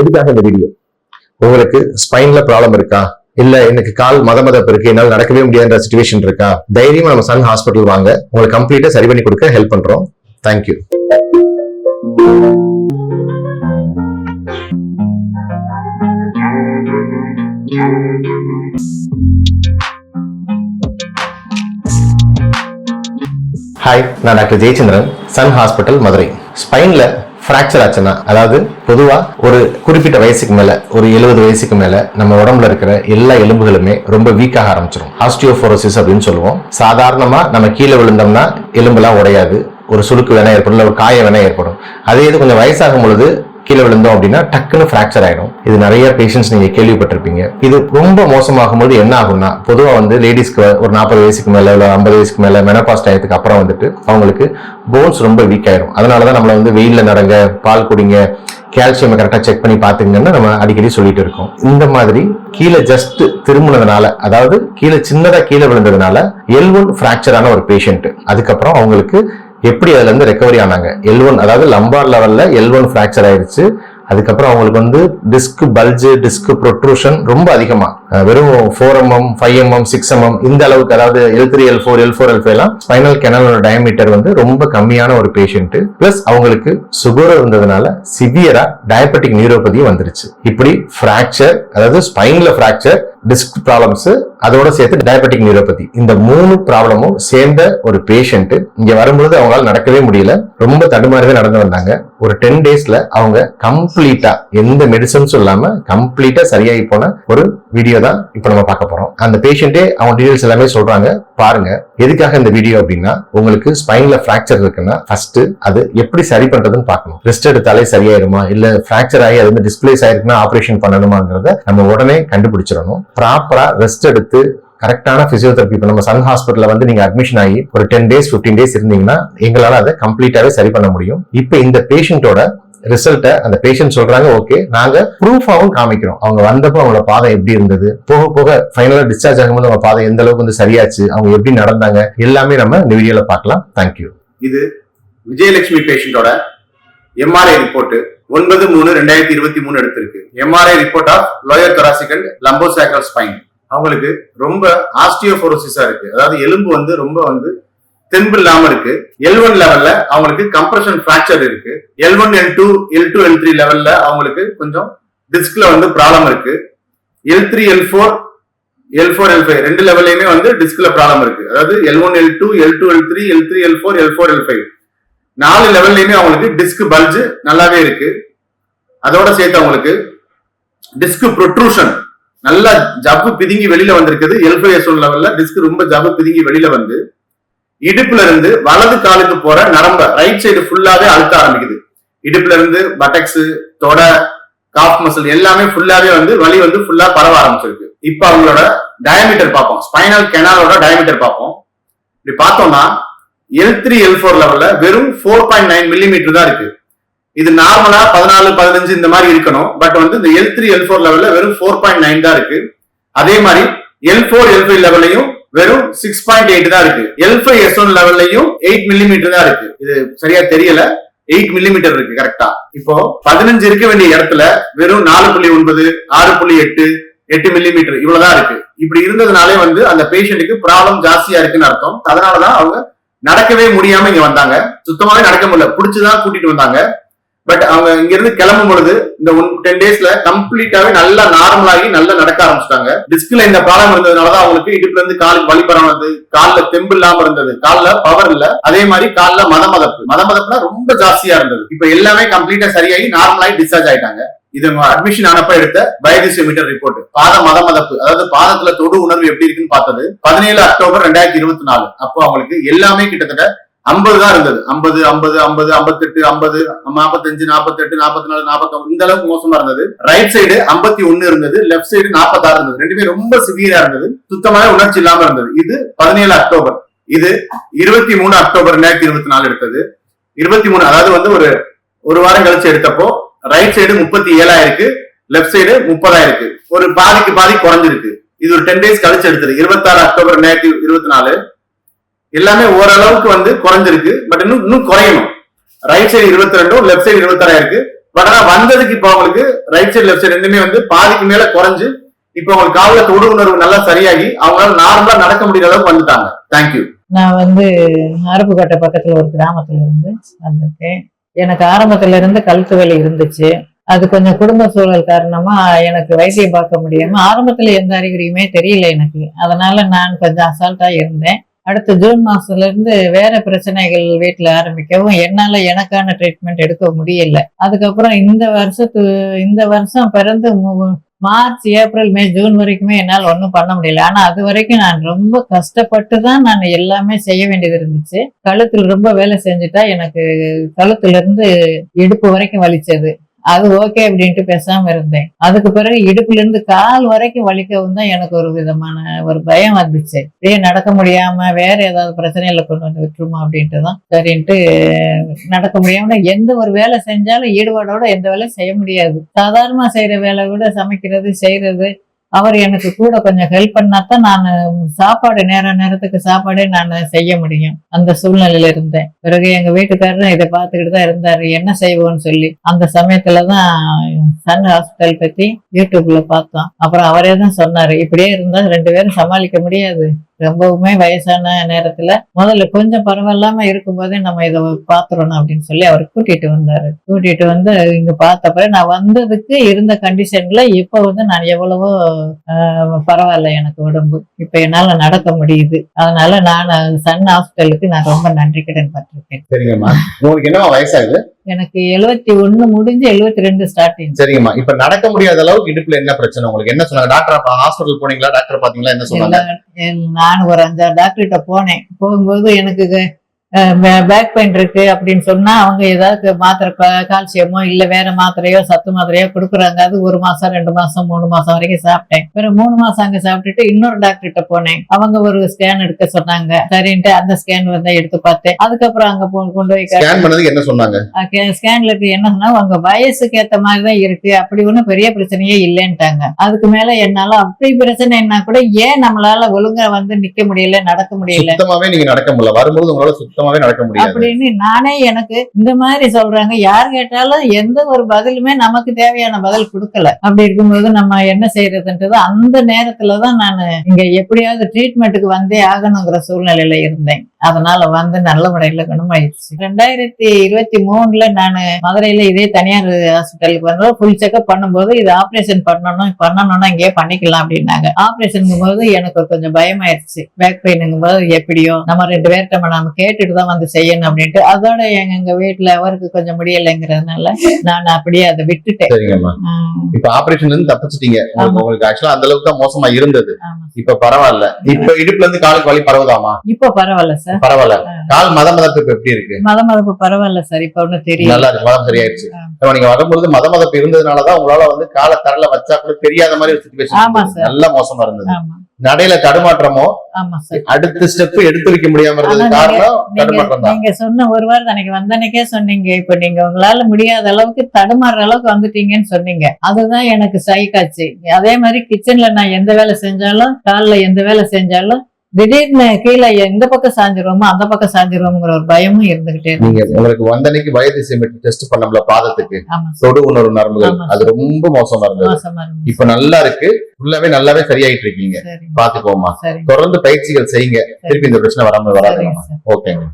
எதுக்காக இந்த வீடியோ உங்களுக்கு ஸ்பைன்ல ப்ராப்ளம் இருக்கா? இல்ல எனக்கு கால் மத மதப்பு இருக்கு என்னால் நடக்கவே முடியாத சுச்சுவேஷன் இருக்கா? தைரியமா நம்ம சன் ஹாஸ்பிட்டல் வாங்க. உங்களுக்கு கம்ப்ளீட்டா சரி பண்ணி கொடுக்க ஹெல்ப் பண்றோம். தேங்க்யூ ஹாய் நான் doctor Jayachandran Sun hospital Madurai. ஸ்பைன்ல fracture ஆச்சுன்னா அதாவது பொதுவா ஒரு குறிப்பிட்ட வயசுக்கு மேல ஒரு எழுபது வயசுக்கு மேல நம்ம உடம்புல இருக்கிற எல்லா எலும்புகளுமே ரொம்ப வீக்காக ஆரம்பிச்சிடும் ஆஸ்டியோபோரோசிஸ் அப்படின்னு சொல்லுவோம். சாதாரணமா நம்ம கீழே விழுந்தோம்னா எலும்பெல்லாம் உடையாது. ஒரு சுளுக்கு வேணா ஏற்படும் இல்ல ஒரு காய வேணா ஏற்படும். அதே இது கொஞ்சம் வயசாகும் பொழுது கீழே விழுந்தோம் அப்படின்னா டக்குன்னு ஃப்ராக்சர் ஆயிடும். இது நிறைய பேஷண்ட்ஸ் நீங்க கேள்விப்பட்டிருப்பீங்க. இது ரொம்ப மோசமாகும் போது என்ன ஆகும்னா பொதுவா வந்து லேடிஸ்க்கு ஒரு நாற்பது வயசுக்கு மேல இல்ல ஐம்பது வயசுக்கு மேல மெனபாஸ் டயத்துக்கு அப்புறம் வந்துட்டு அவங்களுக்கு போன்ஸ் ரொம்ப வீக் ஆயிடும். அதனாலதான் நம்மள வந்து வெயில்ல நடங்க பால் குடிங்க கால்சியம் கரெக்டாக செக் பண்ணி பாத்துங்கன்னு நம்ம அடிக்கடி சொல்லிட்டு இருக்கோம். இந்த மாதிரி கீழே ஜஸ்ட் திரும்பினதுனால அதாவது கீழே சின்னதாக கீழே விழுந்ததுனால எல் ஒன் ஒரு பேஷண்ட் அதுக்கப்புறம் அவங்களுக்கு எப்படி அதுல இருந்து ரெக்கவரி ஆனாங்க? எல் ஒன் அதாவது லம்பார் லெவல்ல எல் ஒன் ஃப்ராக்சர் ஆயிடுச்சு அதுக்கப்புறம் அவங்களுக்கு வந்து டிஸ்க் பல்ஜ் டிஸ்க் ப்ரொட்ரூஷன் ரொம்ப அதிகமா. வெறும் four MM five MM six MM இந்த அளவுக்கு அதாவது L three L four L four L five எல்லாம் ஸ்பைனல் கெனலோட டயமீட்டர் வந்து ரொம்ப கம்மியான ஒரு பேஷண்ட் பிளஸ் அவங்களுக்கு சுகர் இருந்ததுனால சிவியரா டயபெட்டிக் நியூரோபதியும் வந்துருச்சு. இப்படி ஃப்ராக்சர் அதாவது ஸ்பைன்ல ஃப்ராக்சர் டிஸ்க் ப்ராப்ளம்ஸ் அதோட சேர்த்து டயபெட்டிக் நியூரோபதி இந்த மூணு ப்ராப்ளமும் சேர்ந்த ஒரு பேஷண்ட் இங்க வரும்பொழுது அவங்களால நடக்கவே முடியல. ரொம்ப தடுமாறவே நடந்து வந்தாங்க. ஒரு டென் டேஸ்ல அவங்க கம்ப்ளீட்டா எந்த மெடிசன்ஸும் இல்லாம கம்ப்ளீட்டா சரியாகி போன ஒரு வீடியோ தான் இப்போ நம்ம பார்க்க போறோம். அந்த பேஷண்டே அவங்க டீடைல்ஸ் எல்லாமே சொல்றாங்க. பாருங்க எதுக்காக இந்த வீடியோ அப்படின்னா உங்களுக்கு ஸ்பைன்ல ஃப்ராக்சர் இருக்குன்னா ஃபர்ஸ்ட் அது எப்படி சரி பண்றதுன்னு பார்க்கணும். ரெஸ்ட் எடுத்தாலே சரியாயிருமா? இல்ல ஃப்ராக்சர் ஆகி அது வந்து டிஸ்பிளேஸ் ஆயிருக்குன்னா ஆபரேஷன் பண்ணணுமாங்கிறத நம்ம உடனே கண்டுபிடிச்சிடணும். ப்ராப்பரா ரெஸ்ட் எடுத்து கரெக்டான ஃபிசியோதெரப்பி இப்போ நம்ம சன் ஹாஸ்பிட்டலில் வந்து நீங்கள் அட்மிஷன் ஆகி ஒரு டென் டேஸ் 15 டேஸ் இருந்தீங்கன்னா எங்களால் அதை கம்ப்ளீட்டாகவே சரி பண்ண முடியும். இப்போ இந்த பேஷண்ட்டோட ரிசல்ட்டை அந்த பேஷண்ட் சொல்றாங்க ஓகே நாங்க ப்ரூஃபாகவும் காமிக்கிறோம். அவங்க வந்தப்போ அவங்களோட பாதை எப்படி இருந்தது? போக போக ஃபைனலாக டிஸ்சார்ஜ் ஆகும்போது அவங்க பாதை எந்த அளவுக்கு வந்து சரியாச்சு? அவங்க எப்படி நடந்தாங்க? எல்லாமே நம்ம இந்த வீடியோவில் பார்க்கலாம். தேங்க்யூ இது விஜயலட்சுமி பேஷண்டோட எம்ஆர்ஐ ரிப்போர்ட்டு ஒன்பது மூணு ரெண்டாயிரத்தி இருபத்தி மூணு எடுத்திருக்கு. MRI report of lower thoracic lumbosacral spine அவங்களுக்கு ரொம்ப ஆஸ்டியோபோரோசிஸா இருக்கு. அதாவது எலும்பு வந்து ரொம்ப வந்து தெம்பு இல்லாம இருக்கு. எல் ஒன் லெவல்ல அவங்களுக்கு கம்ப்ரஷன் ஃபிராக்சர் இருக்கு. L one L two L two L three லெவல்ல அவங்களுக்கு கொஞ்சம் டிஸ்க்ல வந்து ப்ராப்ளம் இருக்கு. L three L four L four L five ரெண்டு லெவல்லையுமே வந்து டிஸ்க்ல ப்ராப்ளம் இருக்கு. அதாவது L one L two L two L three L three L four L four L five நாலு லெவல்லையுமே அவங்களுக்கு டிஸ்க் பல்ஜ் நல்லாவே இருக்கு. அதோட சேர்த்து அவங்களுக்கு டிஸ்க் ப்ரொட்ரூஷன் நல்லா ஜவ்வு பிதுங்கி வெளியில வந்திருக்குது. எல் ஒன் லெவல்ல டிஸ்க் ரொம்ப ஜவ்வு பிதுங்கி வெளியில வந்து இடுப்புல இருந்து வலது காலுக்கு போற நரம்ப ரைட் சைடு ஃபுல்லாவே அழுத்த ஆரம்பிக்குது. இடுப்புல இருந்து பட்டக்ஸ் தொடை காஃப் மசில் எல்லாமே ஃபுல்லாவே வந்து வலி வந்து ஃபுல்லா பரவ ஆரம்பிச்சிருக்கு. இப்ப அவங்களோட டயமீட்டர் பார்ப்போம். ஸ்பைனல் கெனாலோட டயமீட்டர் பார்ப்போம். இப்படி பார்த்தோம்னா எல் த்ரீ எல் ஃபோர் லெவல்ல வெறும் ஃபோர் பாயிண்ட் நைன் மில்லிமீட்டர் தான் இருக்கு. இது நார்மலா பதினாலு பதினஞ்சு இந்த மாதிரி இருக்கணும். பட் வந்து இந்த எல் த்ரீ எல் ஃபோர் லெவல்ல வெறும் ஃபோர் பாயிண்ட் நைன் தான் இருக்கு. அதே மாதிரி எல் ஃபோர் எல் ஃபைவ் லெவல்லையும் வெறும் சிக்ஸ் பாயிண்ட் எயிட் தான் இருக்கு. எல் ஃபைவ் எஸ் ஒன் லெவல்லையும் எயிட் மில்லிமீட்டர் தான் இருக்கு. இது சரியா தெரியல. எயிட் மில்லிமீட்டர் இருக்கு கரெக்டா இப்போ பதினஞ்சு இருக்க வேண்டிய இடத்துல வெறும் நாலு புள்ளி ஒன்பது ஆறு புள்ளி எட்டு எட்டு மில்லிமீட்டர் இவ்வளவுதான் இருக்கு. இப்படி இருந்ததுனாலே வந்து அந்த பேஷண்ட்டுக்கு ப்ராப்ளம் ஜாஸ்தியா இருக்குன்னு அர்த்தம். அதனாலதான் அவங்க நடக்கவே முடியாம இங்க வந்தாங்க. சுத்தமாவே நடக்க முடியல. புடிச்சுதான் கூட்டிட்டு வந்தாங்க. பட் அவங்க இங்க இருந்து கிளம்பும் பொழுது இந்த ஒன் டென் டேஸ்ல கம்ப்ளீட்டாவே நல்லா நார்மலாகி நல்லா நடக்க ஆரம்பிச்சிட்டாங்க. டிஸ்க்ல இந்த ப்ராப்ளம் இருந்ததுனாலதான் அவங்களுக்கு இடுப்புல இருந்து காலுக்கு வலி பரவானது காலில் தெம்பு இல்லாம இருந்தது. காலில் பவர் இல்ல. அதே மாதிரி காலில் மத மதப்பு மத மதப்புனா ரொம்ப ஜாஸ்தியா இருந்தது. இப்ப எல்லாமே கம்ப்ளீட்டா சரியாகி நார்மலாகி டிஸ்சார்ஜ் ஆயிட்டாங்க. இது அட்மிஷன் ஆனப்ப எடுத்த பயோதிசியோமீட்டர் ரிப்போர்ட் பாத மத மதப்பு அதாவது பாதத்துல தொடு உணர்வு எப்படி இருக்குன்னு பார்த்தது. பதினேழு அக்டோபர் ரெண்டாயிரத்தி இருபத்தி நாலு அப்போ அவங்களுக்கு எல்லாமே கிட்டத்தட்ட ஐம்பது தான் இருந்தது. ஐம்பது ஐம்பது ஐம்பது ஐம்பத்தெட்டு ஐம்பது நாற்பத்தஞ்சு நாற்பத்தெட்டு நாற்பத்தி நாலு நாற்பத்தி இந்த அளவுக்கு மோசமா இருந்தது. ரைட் சைடு ஐம்பத்தி ஒன்னு இருந்தது. லெஃப்ட் சைடு நாற்பத்தாறு இருந்தது. ரெண்டுமே ரொம்ப சிவியரா இருந்தது. சுத்தமான உணர்ச்சி இல்லாம இருந்தது. இது பதினேழு அக்டோபர். இது இருபத்தி மூணு அக்டோபர் ரெண்டாயிரத்தி இருபத்தி நாலு எடுத்தது. இருபத்தி மூணு அதாவது வந்து ஒரு ஒரு வாரம் கழிச்சு எடுத்தப்போ ரைட் சைடு முப்பத்தி ஏழாயிருக்கு லெஃப்ட் சைடு முப்பதாயிருக்கு ஒரு பாதிக்கு பாதி குறைஞ்சிருக்கு. இது ஒரு டென் டேஸ் கழிச்சு எடுத்தது. இருபத்தாறு அக்டோபர் ரெண்டாயிரத்தி இருபத்தி நாலு. எல்லாமே ஓரளவுக்கு வந்து குறைஞ்சிருக்கு. பட் இன்னும் இன்னும் குறையணும். ரைட் சைடு இருபத்தி ரெண்டும் லெஃப்ட் சைடு இருபத்தாறாயிருக்கு பட் ஆனா வந்ததுக்கு இப்ப அவங்களுக்கு ரைட் சைடு லெஃப்ட் சைடு ரெண்டுமே வந்து பாதிக்கு மேல குறைஞ்சு இப்ப அவங்களுக்கு காவல தொடு உணர்வு நல்லா சரியாகி அவங்களால நார்மலா நடக்க முடியற அளவுக்கு வந்துட்டாங்க. தேங்க்யூ நான் வந்து அருப்புக்கோட்டை பக்கத்துல ஒரு கிராமத்துல இருந்து வந்திருக்கேன். எனக்கு ஆரம்பத்துல இருந்து கழுத்து வலி இருந்துச்சு. அது கொஞ்சம் குடும்ப சூழல் காரணமா எனக்கு வைத்தியம் பார்க்க முடியாம ஆரம்பத்துல எந்த அறிகுறியுமே தெரியல எனக்கு. அதனால நான் கொஞ்சம் அசால்ட்டா இருந்தேன். அடுத்த ஜூன் மாசத்துல இருந்து வேற பிரச்சனைகள் வீட்டுல ஆரம்பிக்கவும் என்னால எனக்கான ட்ரீட்மெண்ட் எடுக்க முடியல. அதுக்கப்புறம் இந்த வருஷத்து இந்த வருஷம் பிறந்து மார்ச் ஏப்ரல் மே ஜூன் வரைக்குமே என்னால் ஒன்றும் பண்ண முடியல. ஆனால் அது வரைக்கும் நான் ரொம்ப கஷ்டப்பட்டு தான் நான் எல்லாமே செய்ய வேண்டியது இருந்துச்சு. கழுத்தில் ரொம்ப வேலை செஞ்சுட்டா எனக்கு கழுத்துல இருந்து இடுப்பு வரைக்கும் வலிச்சது. அது ஓகே அப்படின்ட்டு பேசாம இருந்தேன். அதுக்கு பிறகு இடுப்புல இருந்து கால் வரைக்கும் வலிக்கவும் தான் எனக்கு ஒரு விதமான ஒரு பயம் வந்துச்சு. இதே நடக்க முடியாம வேற ஏதாவது பிரச்சனையில கொண்டு வந்து விட்டுருமா? அப்படின்ட்டு தான். சரின்ட்டு நடக்க முடியாம எந்த ஒரு வேலை செஞ்சாலும் ஈடுபாடோட எந்த வேலையும் செய்ய முடியாது. சாதாரணமா செய்யற வேலை விட சமைக்கிறது செய்யறது அவர் எனக்கு கூட கொஞ்சம் ஹெல்ப் பண்ணாதான் நான் சாப்பாடு நேர நேரத்துக்கு சாப்பாடே நான் செய்ய முடியும். அந்த சூழ்நிலையில இருந்தேன். பிறகு எங்க வீட்டுக்காரரும் இதை பார்த்துக்கிட்டு தான் இருந்தாரு. என்ன செய்வோம்னு சொல்லி. அந்த சமயத்துலதான் சன் ஹாஸ்பிட்டல் பத்தி யூடியூப்ல பார்த்தோம். அப்புறம் அவரே தான் சொன்னாரு. இப்படியே இருந்தா ரெண்டு பேரும் சமாளிக்க முடியாது. ரொம்பவுமே வயசான நேரத்துல முதல்ல கொஞ்சம் பரவாயில்லாம இருக்கும்போதே நம்ம இதை பாத்துறணும் அப்படின்னு சொல்லி அவர் கூட்டிட்டு வந்தாரு. கூட்டிட்டு வந்து இங்க பார்த்தப்ப நான் வந்ததுக்கு இருந்த கண்டிஷன்ல இப்ப வந்து நான் எவ்வளவோ ஆஹ், பரவாயில்ல எனக்கு உடம்பு. இப்ப என்னால நடக்க முடியுது. அதனால நான் சன் ஹாஸ்பிட்டலுக்கு நான் ரொம்ப நன்றி கடன் பட்டிருக்கேன். சரிங்கம்மா. உங்களுக்கு என்னமா வயசாகுது? எனக்கு எழுவத்தி ஒண்ணு முடிஞ்சு எழுவத்தி ரெண்டு ஸ்டார்டிங் சரிங்கம்மா. இப்ப நடக்க முடியாத அளவுக்கு இடுப்புல என்ன பிரச்சனை? உங்களுக்கு என்ன சொன்னாங்க? டாக்டர் ஹாஸ்பிட்டல் போனீங்களா? டாக்டர் பாத்தீங்களா என்ன சொன்னாங்க? நான் ஒரு அஞ்சாறு டாக்டர்கிட்ட போனேன். போகும்போது எனக்கு பேக் பெயின் இருக்கு அப்படின்னு சொன்னா அவங்க ஏதாவது மாத்திரை கால்சியமோ இல்ல வேற மாத்திரையோ சத்து மாத்திரையோ கொடுக்குறாங்க. அது ஒரு மாசம் ரெண்டு மாசம் மூணு மாசம் வரைக்கும் சாப்பிட்டேன். பிறகு மூணு மாசம் அங்க சாப்பிட்டுட்டு இன்னொரு டாக்டர்கிட்ட போனேன். அவங்க ஒரு ஸ்கேன் எடுக்க சொன்னாங்க. சரின்ட்டு அந்த ஸ்கேன் வந்து எடுத்து பார்த்தேன். அதுக்கப்புறம் அங்க கொண்டு போய் ஸ்கேன் பண்ணதுக்கு என்ன சொன்னாங்க? ஸ்கேன்ல இருக்கு என்ன சொன்னா உங்க வயசுக்கு ஏத்த மாதிரி தான் இருக்கு. அப்படி ஒண்ணும் பெரிய பிரச்சனையே இல்லைன்ட்டாங்க. அதுக்கு மேல என்னால அப்படி பிரச்சனைன்னா கூட ஏன் நம்மளால ஒழுங்கா வந்து நிக்க முடியல நடக்க முடியல? சுத்தமாவே நீங்க நடக்க முடியல. வரும்போது உங்களால சுத்தமாவே நடக்க முடியாது. அப்படின்னு நானே எனக்கு இந்த மாதிரி சொல்றாங்க. யார் கேட்டாலும் எந்த ஒரு பதிலுமே நமக்கு தேவையான பதில் கொடுக்கல. அப்படி இருக்கும்போது நம்ம என்ன செய்யறதுன்றது அந்த நேரத்துலதான் நான் இங்க எப்படியாவது ட்ரீட்மெண்ட்டுக்கு வந்தே ஆகணுங்கிற சூழ்நிலையில இருந்தேன். அதனால வந்து நல்ல முறையில குணமாயிடுச்சு ரெண்டாயிரத்தி இருபத்தி மூணுல நான் மதுரையில இதே தனியார் ஹாஸ்பிட்டலுக்கு வந்து ஃபுல் செக்அப் பண்ணும்போது இது ஆபரேஷன் பண்ணணும் பண்ணணும்னா இங்கேயே பண்ணிக்கலாம் அப்படின்னாங்க. ஆபரேஷனுங்கும் போது எனக்கு கொஞ்சம் பயமாயிருச்சு. பேக் பெயினுங்கும் போது எப்படியோ நம்ம ரெண்டு பேர்கிட்ட நம்ம கேட்டுட்டு தான் வந்து செய்யணும் அப்படின்ட்டு. அதோட எங்க எங்க வீட்டுல அவருக்கு கொஞ்சம் முடியலைங்கிறதுனால நான் அப்படியே அதை விட்டுட்டேன். இப்ப ஆபரேஷன்ல இருந்து தப்பிச்சிட்டீங்க. உங்களுக்கு- ஆக்சுவலா அந்த அளவுக்கு தான் மோசமா இருந்தது. இப்ப பரவாயில்ல. இப்ப இடுப்புல இருந்து காலுக்கு வலி பரவுதாமா? இப்ப பரவாயில்ல சார் பரவாயில்ல. கால் மத மதப்பு எப்படி இருக்கு? மத மதப்பு பரவாயில்ல சார் இப்ப ஒண்ணும் தெரியல நல்லா இருக்கு மதம். இப்ப நீங்க வரும்பொழுது மத மதப்பு இருந்ததுனாலதான் உங்களால வந்து கால தரல வச்சா கூட தெரியாத மாதிரி ஒரு சுச்சுவேஷன் சார். நல்ல மோசமா இருந்தது. நடையில தடுமாற்றமோ சார். அடுத்த ஸ்டெப் எடுத்து வைக்க முடியாம இருந்தது காரணம் நீங்க தடுமாற்றம் தான். நீங்க சொன்ன ஒரு வாரம் அன்னைக்கு வந்தன்னைக்கே சொன்னீங்க. இப்ப நீங்க உங்களால முடியாத அளவுக்கு தடுமாறுற அளவுக்கு வந்துட்டீங்கன்னு சொன்னீங்க. அதுதான் எனக்கு சைக்காச்சு அதே மாதிரி கிச்சன்ல நான் எந்த வேலை செஞ்சாலும் கால்ல எந்த வேலை செஞ்சாலும் திடீர்னு கீழே எந்த பக்கம் சாஞ்சிருவோமோ அந்த பக்கம் சாஞ்சிருவோங்கிற ஒரு பயமும் இருந்துகிட்டே நீங்க உங்களுக்கு வந்தன்னைக்கு வயது சிமெண்ட் டெஸ்ட் பண்ணல பாதத்துக்கு. தொடு உணர்வு நரம்புகள். அது ரொம்ப மோசமா இருந்தது. இப்ப நல்லா இருக்கு. ஃபுல்லாவே நல்லாவே சரியாயிட்டு இருக்கீங்க. பாத்துக்கோமா. தொடர்ந்து பயிற்சிகள் செய்யுங்க. திருப்பி இந்த பிரச்சனை வராம வராது ஓகேங்க.